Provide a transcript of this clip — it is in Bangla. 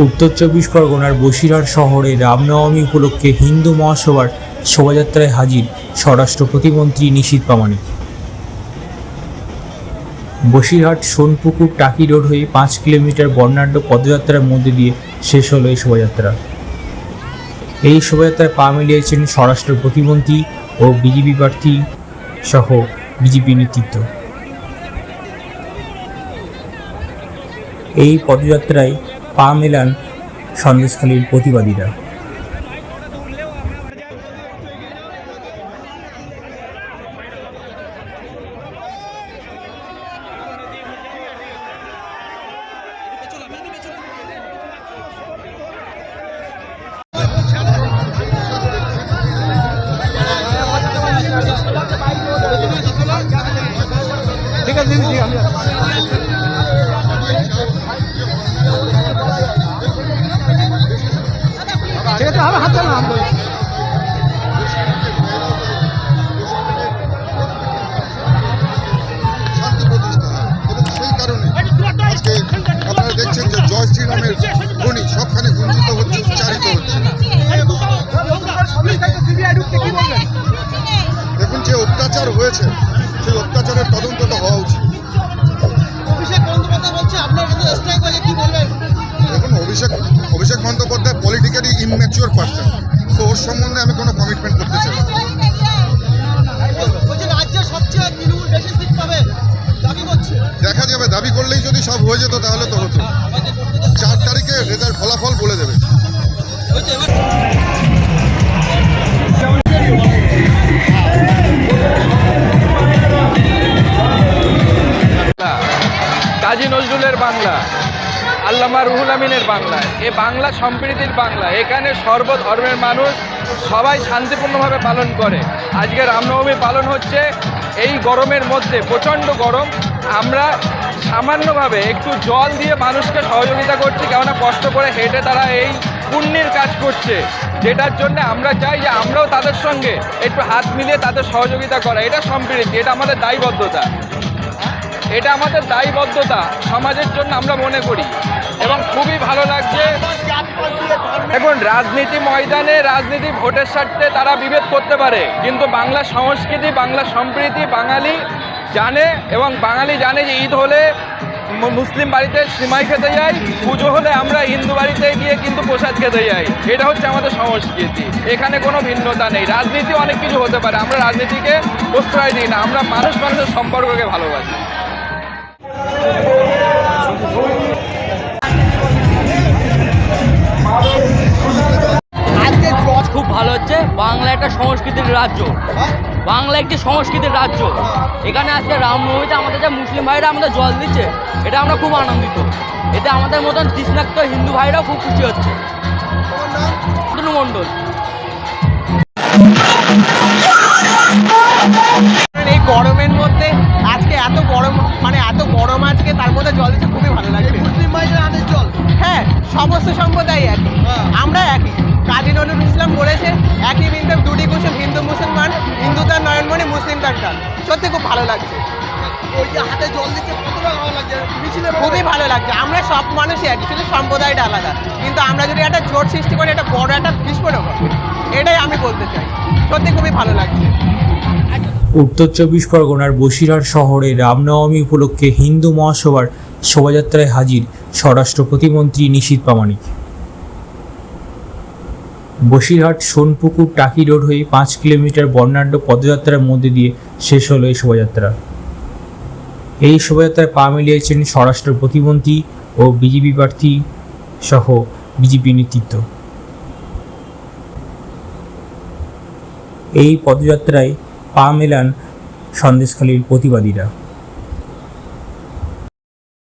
উত্তর চব্বিশ পরগনার বসিরহাট শহরে রামনবমী উপলক্ষে হিন্দু মহাসভার শোভাযাত্রায় হাজির স্বরাষ্ট্র প্রতিমন্ত্রী নিশীথ প্রামাণিক। বসিরহাট সোনপুকুর টাকি রোড হয়ে পাঁচ কিলোমিটার বর্ণাঢ্য পদযাত্রার মধ্যে দিয়ে শেষ হলো এই শোভাযাত্রা। এই শোভাযাত্রায় পা মিলিয়েছেন স্বরাষ্ট্র প্রতিমন্ত্রী ও বিজেপি প্রার্থী সহ বিজেপি নেতৃত্ব। এই পদযাত্রায় পা মেলান সন্দেশখালীর প্রতিবাদীরা। ঠিক আছে ঠিক আছে। যে অত্যাচার হয়েছে সেই অত্যাচারের তদন্তটা হওয়া উচিত Abhishek Abhishek Bandyopadhyay politically immature person তো ওর সম্বন্ধে আমি কোনো কমিটমেন্ট করতে চাই না। দেখা যাবে দাবি করলেই যদি সব হয়ে যেত তাহলে তো হতো। চার তারিখে রেজাল্ট ফলাফল বলে দেবে। কাজী নজরুলের বাংলা। আল্লামা রুহুল আমিনের বাংলা। এ বাংলা সম্প্রীতির বাংলা। এখানে সর্বধর্মের মানুষ সবাই শান্তিপূর্ণভাবে পালন করে। আজকে রামনবমী পালন হচ্ছে। এই গরমের মধ্যে প্রচণ্ড গরম। আমরা সামান্যভাবে একটু জল দিয়ে মানুষকে সহযোগিতা করছি, কেননা কষ্ট করে হেঁটে তারা এই পুণ্যের কাজ করছে। যেটার জন্য আমরা চাই যে আমরাও তাদের সঙ্গে একটু হাত মিলিয়ে তাদের সহযোগিতা করা। এটা সম্প্রীতি, এটা আমাদের দায়বদ্ধতা। এটা আমাদের দায়বদ্ধতা সমাজের জন্য আমরা মনে করি। এবং খুবই ভালো লাগছে। এখন রাজনীতি ময়দানে রাজনীতি ভোটের স্বার্থে তারা বিভেদ করতে পারে। কিন্তু বাংলা সংস্কৃতি, বাংলা সম্প্রীতি, বাঙালি জানে এবং বাঙালি জানে যে ঈদ হলে মুসলিম বাড়িতে সিমাই খেতে যাই, পুজো হলে আমরা হিন্দু বাড়িতে গিয়ে কিন্তু প্রসাদ খেতে যাই। এটা হচ্ছে আমাদের সংস্কৃতি। এখানে কোনো ভিন্নতা নেই। রাজনীতি অনেক কিছু হতে পারে। আমরা রাজনীতিকে প্রশ্রয় দিই না। আমরা মানুষ মানুষের সম্পর্ককে ভালোবাসি। ভালো হচ্ছে বাংলা একটা সংস্কৃতির রাজ্য। বাংলা একটি সংস্কৃতির রাজ্য। এখানে আজকে রামনবমীতে আমাদের যে মুসলিম ভাইরা আমাদের জল দিচ্ছে এটা আমরা খুব আনন্দিত। এতে আমাদের মতন তৃষ্ণাক্ত হিন্দু ভাইরাও খুব খুশি হচ্ছে। মণ্ডল। এই গরমের মধ্যে আজকে এত গরম মানে এত গরম আজকে তার মধ্যে জল দিতে খুবই ভালো লাগছে মুসলিম ভাইদের জল? হ্যাঁ সমস্ত সম্প্রদায় একই। আমরা একই। কাজী নজরুল ইসলাম বলেছে একই বিন্দু দুটি কুসুম হিন্দু মুসলমান হিন্দু তার নয়নমণি মুসলিম তার প্রাণ সত্যি খুব ভালো লাগছে। ওই যে হাতে জল দিচ্ছে কতটা ভালো লাগছে খুবই ভালো লাগছে। আমরা সব মানুষই একই শুধু সম্প্রদায়টা আলাদা। কিন্তু আমরা যদি একটা জোট সৃষ্টি করি একটা বড় একটা বিস্ফোরক হবে। এটাই আমি বলতে চাই। সত্যি খুবই ভালো লাগছে। উত্তর চব্বিশ পরগনার বসিরহাট শহরে রামনবমী উপলক্ষে হিন্দু মহাসভার শোভাযাত্রায় হাজির স্বরাষ্ট্র প্রতিমন্ত্রী নিশীথ প্রামাণিক। বসিরহাট, সোনপুকুর, টাকি রোড হয়ে পাঁচ কিলোমিটার বর্ণাঢ্য পদযাত্রার মধ্যে দিয়ে শেষ হলো এই শোভাযাত্রা। এই শোভাযাত্রায় পা মিলিয়েছেন স্বরাষ্ট্র প্রতিমন্ত্রী ও বিজেপি প্রার্থী সহ বিজেপি নেতৃত্ব। এই পদযাত্রায় পা মেলান সন্দেশখালীর প্রতিবাদীরা।